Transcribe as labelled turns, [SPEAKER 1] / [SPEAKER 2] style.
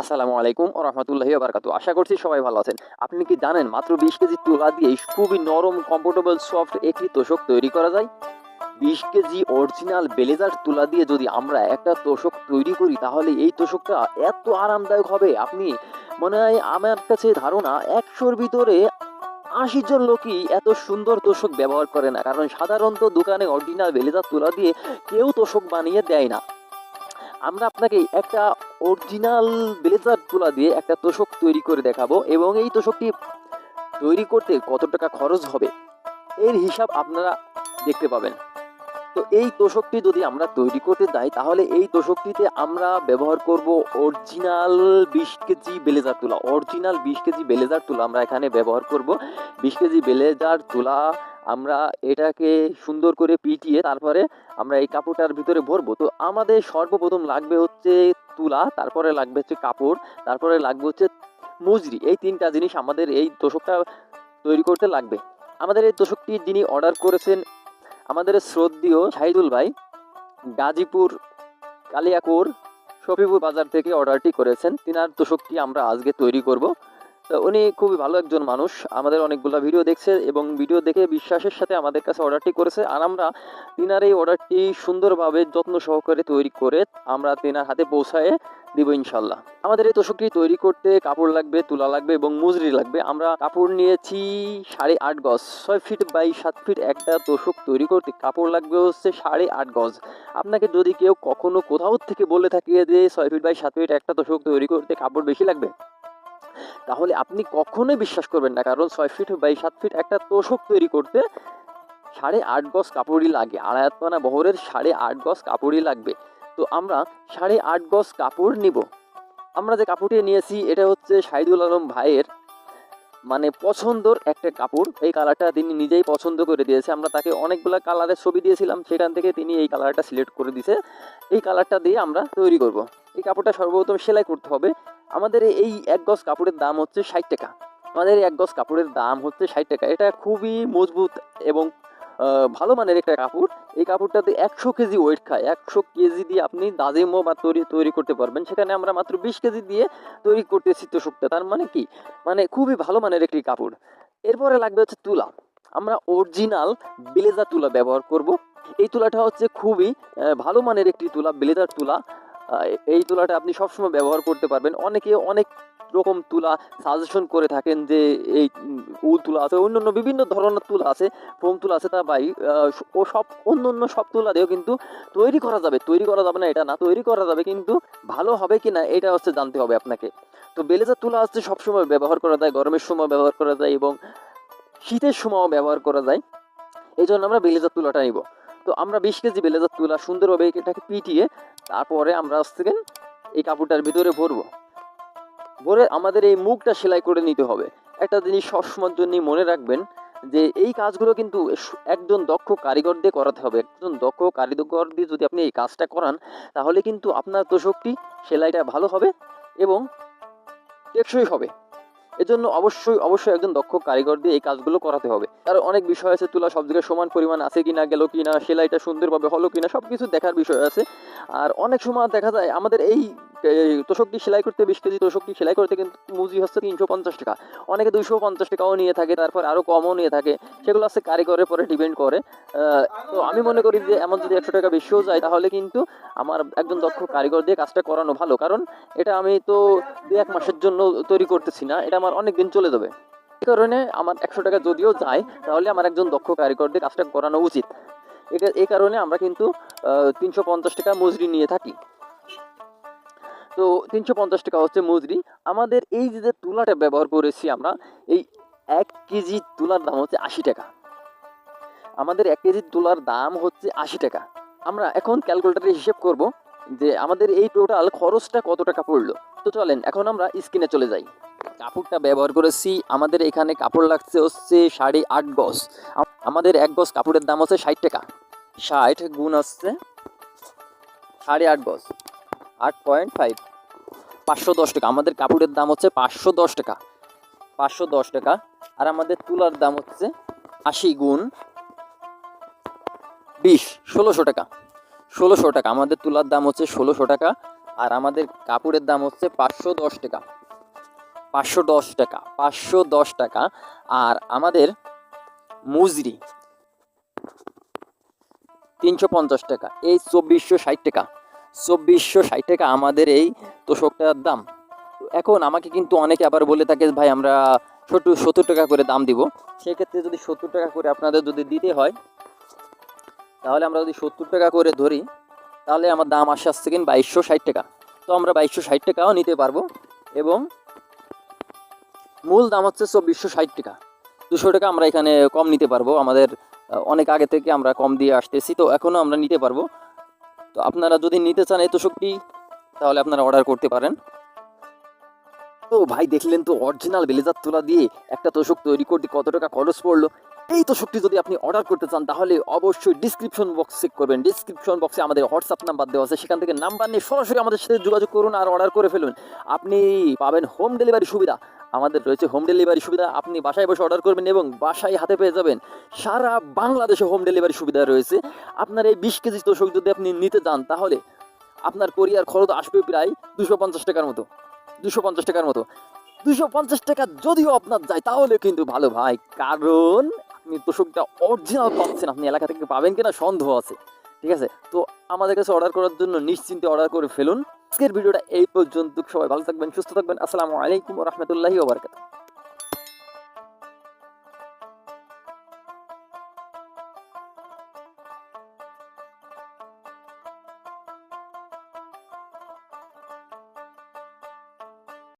[SPEAKER 1] আসসালামু আলাইকুম রহমতুল্লাহি বারকাতু আশা করছি সবাই ভালো আছেন। আপনি কি জানেন মাত্র বিশ কেজি তুলা দিয়ে খুবই নরম কমফোর্টেবল সফট একটি তোষক তৈরি করা যায়? বিশ কেজি অরিজিনাল বেলেজার তুলা দিয়ে যদি আমরা একটা তোষক তৈরি করি, তাহলে এই তোষকটা এত আরামদায়ক হবে। আপনি মনে হয় আমার কাছে ধারণা একশোর ভিতরে আশি জন লোকই এত সুন্দর তোষক ব্যবহার করে না। কারণ সাধারণত দোকানে অরিজিনাল বেলেজার তুলা দিয়ে কেউ তোষক বানিয়ে দেয় না। আমরা আপনাকে একটা অরিজিনাল ব্লেজার তুলা দিয়ে একটা তোষক তৈরি করে দেখাবো এবং এই তোষকটি তৈরি করতে কত টাকা খরচ হবে এর হিসাব আপনারা দেখতে পাবেন। তো এই তোষকটি যদি আমরা তৈরি করতে যাই, তাহলে এই তোষকটিতে আমরা ব্যবহার করব অরিজিনাল বিশ কেজি বেলেজার তুলা। অরিজিনাল বিশ কেজি বেলেজার তুলা আমরা এখানে ব্যবহার করব। বিশ কেজি বেলেজার তুলা আমরা এটাকে সুন্দর করে পিটিয়ে তারপরে আমরা এই কাপড়টার ভিতরে ভরবো। তো আমাদের সর্বপ্রথম লাগবে হচ্ছে তুলা, তারপরে লাগবে হচ্ছে কাপড়, তারপরে লাগবে হচ্ছে মুজরি। এই তিনটা জিনিস আমাদের এই তোষকটা তৈরি করতে লাগবে। আমাদের এই তোষকটি যিনি অর্ডার করেছেন, আমাদের শ্রদ্ধীয় শাহিদুল ভাই, গাজীপুর কালিয়াকুর, শফিপুর বাজার থেকে অর্ডারটি করেছেন। তিনার তোষকটি আমরা আজকে তৈরি করব। উনি খুবই ভালো একজন মানুষ। আমাদের অনেকগুলো ভিডিও দেখছে এবং ভিডিও দেখে বিশ্বাসের সাথে আমাদের কাছে অর্ডারটি করেছে। আর আমরা তিনার এই অর্ডারটি সুন্দরভাবে যত্ন সহকারে তৈরি করে আমরা তিনার হাতে পৌঁছায় দিব ইনশাল্লাহ আমাদের এই তোষকটি তৈরি করতে কাপড় লাগবে, তুলা লাগবে এবং মুজরি লাগবে। আমরা কাপড় নিয়েছি সাড়ে আট গজ, ছয় ফিট বাই সাত ফিট একটা তোষক তৈরি করতে কাপড় লাগবে হচ্ছে সাড়ে আট গজ। আপনাকে যদি কেউ কখনো কোথাও থেকে বলে থাকে যে ছয় ফিট বাই সাত ফিট একটা তোষক তৈরি করতে কাপড় বেশি লাগবে তাহলে আপনি কখনোই বিশ্বাস করবেন না, কারণ ছয় ফিট বাই সাত ফিট একটা তোষক তৈরি করতে সাড়ে আট গজ কাপড়ই লাগে আড়ায়াতমানা বহরের সাড়ে আট গজ কাপড়ই লাগবে। তো আমরা সাড়ে আট গজ কাপড় নিব। আমরা যে কাপড়টি নিয়েছি, এটা হচ্ছে শাহিদুল আলম ভাইয়ের মানে পছন্দর একটা কাপড়। এই কালারটা তিনি নিজেই পছন্দ করে দিয়েছে। আমরা তাকে অনেকগুলো কালারের ছবি দিয়েছিলাম, সেখান থেকে তিনি এই কালারটা সিলেক্ট করে দিয়েছে। এই কালারটা দিয়ে আমরা তৈরি করব। এই কাপড়টা সর্বপ্রথম সেলাই করতে হবে। আমাদের এই এক গজ কাপড়ের দাম হচ্ছে ষাট টাকা। আমাদের এক গজ কাপড়ের দাম হচ্ছে ষাট টাকা। এটা খুবই মজবুত এবং ভালো মানের একটা কাপড়। এই কাপড়টাতে একশো কেজি ওয়েট খায়। একশো কেজি দিয়ে আপনি দাজিমো বা তৈরি তৈরি করতে পারবেন। সেখানে আমরা মাত্র বিশ কেজি দিয়ে তৈরি করতেছি তোষকটা। তার মানে কি? মানে খুবই ভালো মানের একটি কাপড়। এরপরে লাগবে হচ্ছে তুলা। আমরা অরিজিনাল ব্লেজার তুলা ব্যবহার করব। এই তুলাটা হচ্ছে খুবই ভালো মানের একটি তুলা, ব্লেজার তুলা। এই তুলাটা আপনি সবসময় ব্যবহার করতে পারবেন। অনেকে অনেক রকম তুলা সাজেশন করে থাকেন যে এই উল তুলা আছে অন্যান্য বিভিন্ন ধরনের তুলা আছে ফোম তুলা আছে তা আহ, ও সব অন্য অন্য সব তুলা দিয়েও কিন্তু তৈরি করা যাবে। তৈরি করা যাবে না এটা না তৈরি করা যাবে কিন্তু ভালো হবে কি না এটা হচ্ছে জানতে হবে আপনাকে। তো বেলেজার তুলা হচ্ছে সবসময় ব্যবহার করা যায় গরমের সময় ব্যবহার করা যায় এবং শীতের সময়ও ব্যবহার করা যায়। এই জন্য আমরা বেলেজার তুলাটা নিব। তো আমরা বিশ কেজি বেলেজার তুলা সুন্দরভাবে এটাকে পিটিয়ে তারপরে আমরা আজ থেকে এই কাপড়টার ভিতরে ভরবো। ভরে আমাদের এই মুখটা সেলাই করে নিতে হবে। একটা জিনিস সবসময়ের জন্যই মনে রাখবেন যে এই কাজগুলো কিন্তু একজন দক্ষ কারিগর দিয়ে করাতে হবে। একজন দক্ষ কারিগর দিয়ে যদি আপনি এই কাজটা করান, তাহলে কিন্তু আপনার তোষকটি সেলাইটা ভালো হবে এবং টেকসই হবে। এজন্য অবশ্যই অবশ্যই একজন দক্ষ কারিগর দিয়ে এই কাজগুলো করাতে হবে। আর অনেক বিষয় আছে, তুলা সব জায়গায় সমান পরিমাণ আছে কিনা, গেল কিনা, সেলাইটা সুন্দরভাবে হলো কিনা সব কিছু দেখার বিষয় আছে। আর অনেক সময় দেখা যায় আমাদের এই তোষকটি সেলাই করতে বিশ কেজি তোষকটি সেলাই করতে কিন্তু মুজি হচ্ছে তিনশো পঞ্চাশ টাকা। অনেকে দুইশো পঞ্চাশ টাকাও নিয়ে থাকে, তারপর আরও কমও নিয়ে থাকে। সেগুলো হচ্ছে কারিগরের পরে ডিপেন্ড করে। তো আমি মনে করি যে এমন যদি একশো টাকা বেশিও যায় তাহলে কিন্তু আমার একজন দক্ষ কারিগর দিয়ে কাজটা করানো ভালো। কারণ এটা আমি তো দু এক মাসের জন্য তৈরি করতেছি না, এটা আমার অনেক দিন চলে যাবে। এই কারণে আমার একশো টাকা যদিও যায়, তাহলে আমার একজন দক্ষ কারিগর দিয়ে কাজটা করানো উচিত। এ- এই কারণে আমরা কিন্তু তিনশো পঞ্চাশ টাকা মজুরি নিয়ে থাকি। তো তিনশো পঞ্চাশ টাকা হচ্ছে মজুরি। আমাদের এই যে তুলাটা ব্যবহার করেছি আমরা, এই এক কেজি তুলার দাম হচ্ছে আশি টাকা। আমাদের এক কেজি তুলার দাম হচ্ছে আশি টাকা। আমরা এখন ক্যালকুলেটারে হিসেব করব। যে আমাদের এই টোটাল খরচটা কত টাকা পড়ল তো চলেন, এখন আমরা স্ক্রিনে চলে যাই। কাপড়টা ব্যবহার করেছি, আমাদের এখানে কাপড় লাগছে হচ্ছে সাড়ে আট গজ। আমাদের এক গজ কাপড়ের দাম হচ্ছে ষাট টাকা। ষাট গুণ হচ্ছে সাড়ে আট গজ। আট পয়েন্ট ফাইভ পাঁচশো দশ টাকা। আমাদের কাপড়ের দাম হচ্ছে পাঁচশো দশ টাকা। পাঁচশো দশ টাকা। আর আমাদের তুলার দাম হচ্ছে আশি গুণ বিশ, ষোলোশো টাকা। ষোলোশো টাকা। আমাদের তুলার দাম হচ্ছে ষোলোশো টাকা আর আমাদের কাপড়ের দাম হচ্ছে পাঁচশো দশ টাকা। পাঁচশো দশ টাকা, পাঁচশো দশ টাকা। আর আমাদের মুজরি তিনশো পঞ্চাশ টাকা, এই চব্বিশশো ষাট টাকা। চব্বিশশো ষাট টাকা আমাদের এই তোষকটার দাম। এখন আমাকে কিন্তু অনেকে আবার বলে থাকে, ভাই, আমরা ছোট সত্তর টাকা করে দাম দিব। সেক্ষেত্রে যদি সত্তর টাকা করে আপনাদের যদি দিতে হয় তাহলে আমরা যদি সত্তর টাকা করে ধরি, তাহলে আমার দাম আসে আসছে কিন বাইশশো ষাট টাকা। তো আমরা বাইশশো ষাট টাকাও নিতে পারব এবং মূল দাম হচ্ছে চব্বিশশো ষাট টাকা। দুশো টাকা আমরা এখানে কম নিতে পারব, আমাদের অনেক আগে থেকে আমরা কম দিয়ে আসতেছি, তো এখনও আমরা নিতে পারব। তো আপনারা যদি নিতে চান এই তোষকটি তাহলে আপনারা অর্ডার করতে পারেন। তো ভাই, দেখলেন তো অরিজিনাল বেলেজার তোলা দিয়ে একটা তোষক তৈরি করতে কত টাকা খরচ পড়ল? এই তোষকটি যদি আপনি অর্ডার করতে চান, তাহলে অবশ্যই ডিসক্রিপশন বক্স চেক করবেন। ডিসক্রিপশন বক্সে আমাদের হোয়াটসঅ্যাপ নাম্বার দেওয়া আছে। সেখান থেকে নাম্বার নিয়ে সরাসরি আমাদের সাথে যোগাযোগ করুন আর অর্ডার করে ফেলুন। আপনি পাবেন হোম ডেলিভারি সুবিধা। আমাদের রয়েছে হোম ডেলিভারি সুবিধা। আপনি বাসায় বসে অর্ডার করবেন এবং বাসায় হাতে পেয়ে যাবেন সারা বাংলাদেশে হোম ডেলিভারি সুবিধা রয়েছে। আপনার এই বিশ কেজি তোষক যদি আপনি নিতে চান, তাহলে আপনার কোরিয়ার খরচ আসবে প্রায় দুশো পঞ্চাশ টাকার মতো। দুশো পঞ্চাশ টাকার মতো। দুশো পঞ্চাশ টাকা যদিও আপনার যায়, তাহলে কিন্তু ভালো ভাই। কারণ আপনি তোষকটা অরিজিনাল পাচ্ছেন। আপনি এলাকা থেকে পাবেন কিনা সন্দেহ আছে, ঠিক আছে? তো আমাদের কাছে অর্ডার করার জন্য নিশ্চিন্তে অর্ডার করে ফেলুন। আজকের ভিডিওটা এই পর্যন্ত। সবাই ভালো থাকবেন, সুস্থ থাকবেন। আসসালামু আলাইকুম রহমতুল্লাহি ওবরকাত